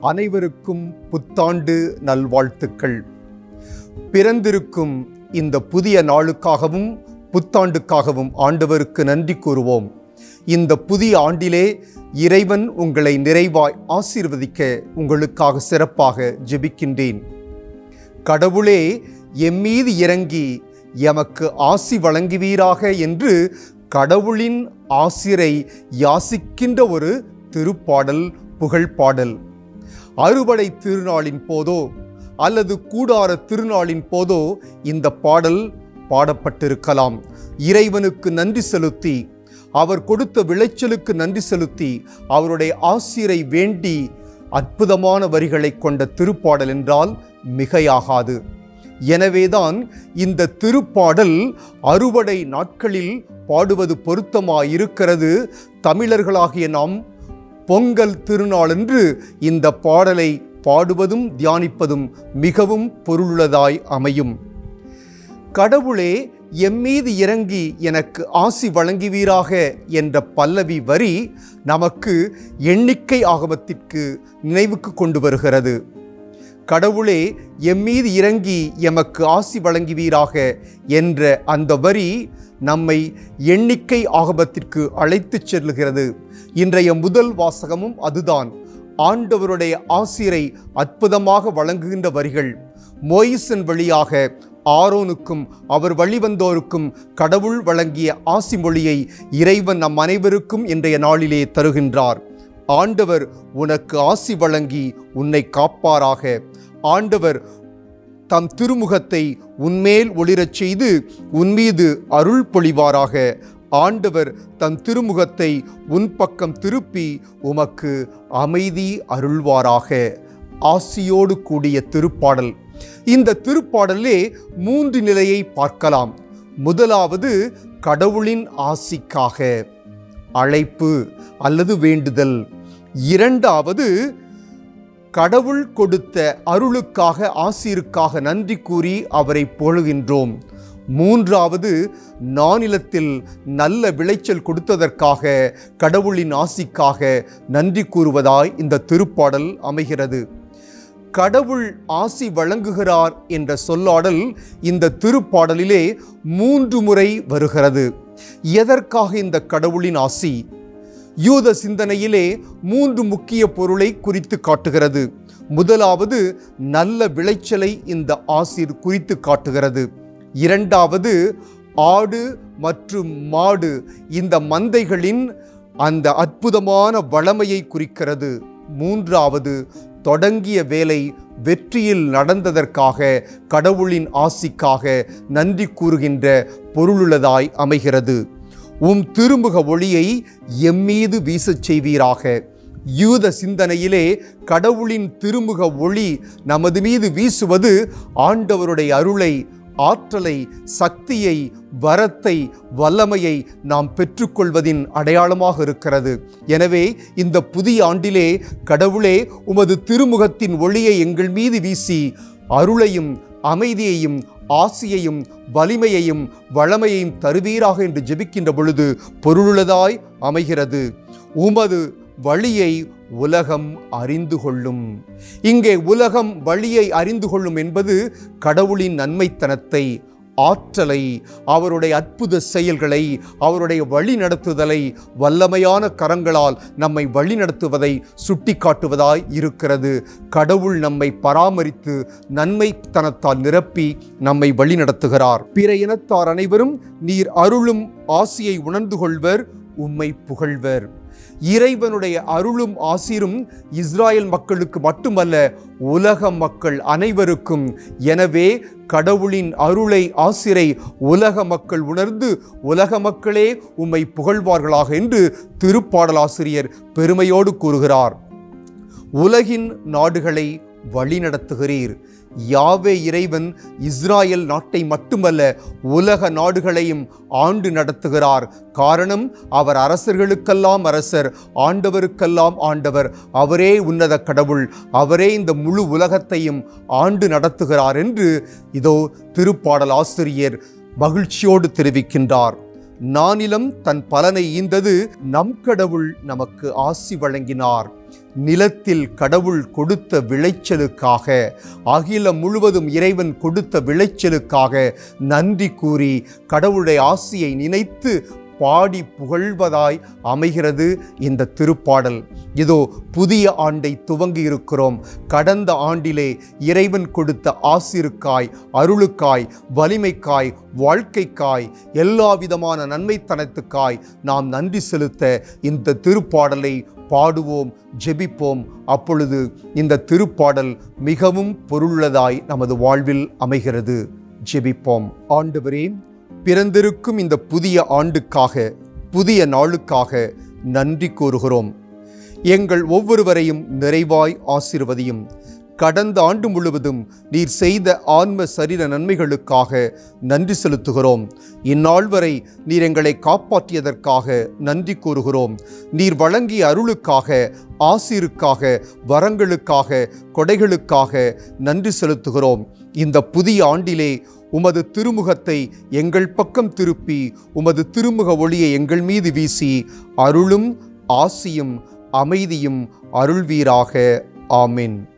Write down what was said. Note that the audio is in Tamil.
அனைவருக்கும் புத்தாண்டு நல்வாழ்த்துக்கள். பிறந்திருக்கும் இந்த புதிய நாளுக்காகவும் புத்தாண்டுக்காகவும் ஆண்டவருக்கு நன்றி கூறுவோம். இந்த புதிய ஆண்டிலே இறைவன் உங்களை நிறைவாய் ஆசீர்வதிக்க உங்களுக்காக சிறப்பாக ஜெபிக்கின்றேன். கடவுளே எம்மீது இறங்கி எமக்கு ஆசி வழங்குவீராக என்று கடவுளின் ஆசிரை யாசிக்கின்ற ஒரு திருப்பாடல் புகழ்பாடல். அறுவடை திருநாளின் போதோ அல்லது கூடார திருநாளின் போதோ இந்த பாடல் பாடப்பட்டிருக்கலாம். இறைவனுக்கு நன்றி செலுத்தி அவர் கொடுத்த விளைச்சலுக்கு நன்றி செலுத்தி அவருடைய ஆசிரை வேண்டி அற்புதமான வரிகளை கொண்ட திருப்பாடல் என்றால் மிகையாகாது. எனவேதான் இந்த திருப்பாடல் அறுவடை நாட்களில் பாடுவது பொருத்தமாயிருக்கிறது. தமிழர்களாகிய நாம் பொங்கல் திருநாளன்று இந்த பாடலை பாடுவதும் தியானிப்பதும் மிகவும் பொருளுள்ளதாய் அமையும். கடவுளே எம்மீது இறங்கி எனக்கு ஆசி வழங்குவீராக என்ற பல்லவி வரி நமக்கு எண்ணிக்கை ஆகமத்திற்கு நினைவுக்கு கொண்டு வருகிறது. கடவுளே எம்மீது இறங்கி எமக்கு ஆசி வழங்குவீராக என்ற அந்த வரி நம்மை எண்ணிக்கை ஆகபத்திற்கு அழைத்துச் செல்லுகிறது. இன்றைய முதல் வாசகமும் அதுதான். ஆண்டவருடைய ஆசிரை அற்புதமாக வழங்குகின்ற வரிகள். மோயிசன் வழியாக ஆரோனுக்கும் அவர் வழிவந்தோருக்கும் கடவுள் வழங்கிய ஆசி மொழியை இறைவன் நம் அனைவருக்கும் இன்றைய நாளிலே தருகின்றார். ஆண்டவர் உனக்கு ஆசி வழங்கி உன்னை காப்பாராக. ஆண்டவர் தம் திருமுகத்தை உன்மேல் ஒளிரச் செய்து உன்மீது அருள் பொழிவாராக. ஆண்டவர் தம் திருமுகத்தை உன் பக்கம் திருப்பி உமக்கு அமைதி அருள்வாராக. ஆசியோடு கூடிய திருப்பாடல். இந்த திருப்பாடலே மூன்று நிலையை பார்க்கலாம். முதலாவது கடவுளின் ஆசிக்காக. அழைப்பு அல்லது வேண்டுதல். இரண்டாவது கடவுள் கொடுத்த அருளுக்காக ஆசீருக்காக நன்றி கூறி அவரை பொழுகின்றோம் மூன்றாவது நானிலத்தில் நல்ல விளைச்சல் கொடுத்ததற்காக கடவுளின் ஆசிக்காக நன்றி கூறுவதாய் இந்த திருப்பாடல் அமைகிறது. கடவுள் ஆசி வழங்குகிறார் என்ற சொல்லாடல் இந்த திருப்பாடலிலே மூன்று முறை வருகிறது. எதற்காக இந்த கடவுளின் ஆசி? யூத சிந்தனையிலே மூன்று முக்கிய பொருளை குறித்து காட்டுகிறது. முதலாவது நல்ல விளைச்சலை இந்த ஆசிர் குறித்து காட்டுகிறது. இரண்டாவது ஆடு மற்றும் மாடு இந்த மந்தைகளின் அந்த அற்புதமான வளமையை குறிக்கிறது. மூன்றாவது தொடங்கிய வேலை வெற்றியில் நடந்ததற்காக கடவுளின் ஆசிக்காக நன்றி கூறுகின்ற பொருளுள்ளதாய் அமைகிறது. உம் திருமுக ஒளியை எம்மீது வீசச் செய்வீராக. யூத சிந்தனையிலே கடவுளின் திருமுக ஒளி நமது மீது வீசுவது ஆண்டவருடைய அருளை ஆற்றலை சக்தியை வரத்தை வல்லமையை நாம் பெற்றுக்கொள்வதின் அடையாளமாக இருக்கிறது. எனவே இந்த புதிய ஆண்டிலே கடவுளே உமது திருமுகத்தின் ஒளியை எங்கள் மீது வீசி அருளையும் அமைதியையும் ஆசியையும் வலிமையையும் வளமையையும் தருவீராக என்று ஜெபிக்கின்ற பொழுது பொருளுள்ளதாய் அமைகிறது. உமது வழியை உலகம் அறிந்து கொள்ளும். இங்கே உலகம் வழியை அறிந்து கொள்ளும் என்பது கடவுளின் நன்மைத்தனத்தை ஆற்றலை அவருடைய அற்புத செயல்களை அவருடைய வழி நடத்துதலை வல்லமையான கரங்களால் நம்மை வழிநடத்துவதை சுட்டிக்காட்டுவதாய் சுட்டி காட்டுவதாய் இருக்கிறது. கடவுள் நம்மை பராமரித்து நன்மைத்தனத்தால் நிரப்பி நம்மை வழி நடத்துகிறார் பிற இனத்தார் அனைவரும் நீர் அருளும் ஆசியை உணர்ந்து கொள்வர் உம்மை புகழ்வர். இறைவனுடைய அருளும் ஆசிரும் இஸ்ராயல் மக்களுக்கு மட்டுமல்ல உலக மக்கள் அனைவருக்கும். எனவே கடவுளின் அருளை ஆசிரை உலக மக்கள் உணர்ந்து உலக மக்களே உம்மை புகழ்வார்களாக என்று திருப்பாடலாசிரியர் பெருமையோடு கூறுகிறார். உலகின் நாடுகளை வழிநடத்துகிறீர். யாவே இறைவன் இஸ்ராயல் நாட்டை மட்டுமல்ல உலக நாடுகளையும் ஆண்டு நடத்துகிறார். காரணம் அவர் அரசர்களுக்கெல்லாம் அரசர் ஆண்டவருக்கெல்லாம் ஆண்டவர். அவரே உன்னத கடவுள் அவரே இந்த முழு உலகத்தையும் ஆண்டு நடத்துகிறார் என்று இதோ திருப்பாடல் ஆசிரியர் மகிழ்ச்சியோடு தெரிவிக்கின்றார். நானிலம் தன் பலனை ஈந்தது நம் கடவுள் நமக்கு ஆசி வழங்கினார். நிலத்தில் கடவுள் கொடுத்த விளைச்சலுக்காக அகிலம் முழுவதும் இறைவன் கொடுத்த விளைச்சலுக்காக நன்றி கூறி கடவுளுடைய ஆசியை நினைத்து பாடி புகழ்வதாய் அமைகிறது இந்த திருப்பாடல். இதோ புதிய ஆண்டை துவங்கி இருக்கிறோம். கடந்த ஆண்டிலே இறைவன் கொடுத்த ஆசிருக்காய் அருளுக்காய் வலிமைக்காய் வாழ்க்கைக்காய் எல்லா விதமான நன்மைத்தனத்துக்காய் நாம் நன்றி செலுத்த இந்த திருப்பாடலை பாடுவோம் ஜெபிப்போம். அப்பொழுது இந்த திருப்பாடல் மிகவும் பொருள்ளதாய் நமது வாழ்வில் அமைகிறது. ஜெபிப்போம். ஆண்டவரே பிறந்திருக்கும் இந்த புதிய ஆண்டுக்காக புதிய நாளுக்காக நன்றி கூறுகிறோம். எங்கள் ஒவ்வொருவரையும் நிறைவாய் ஆசிர்வதியும். கடந்த ஆண்டு முழுவதும் நீர் செய்த ஆன்ம சரீர நன்மைகளுக்காக நன்றி செலுத்துகிறோம். இந்நாள் வரை நீர் எங்களை காப்பாற்றியதற்காக நன்றி கூறுகிறோம். நீர் வழங்கிய அருளுக்காக ஆசிருக்காக வரங்களுக்காக கொடைகளுக்காக நன்றி செலுத்துகிறோம். இந்த புதிய ஆண்டிலே உமது திருமுகத்தை எங்கள் பக்கம் திருப்பி உமது திருமுக ஒளியை எங்கள் மீது வீசி அருளும் ஆசியும் அமைதியும் அருள்வீராக. ஆமின்.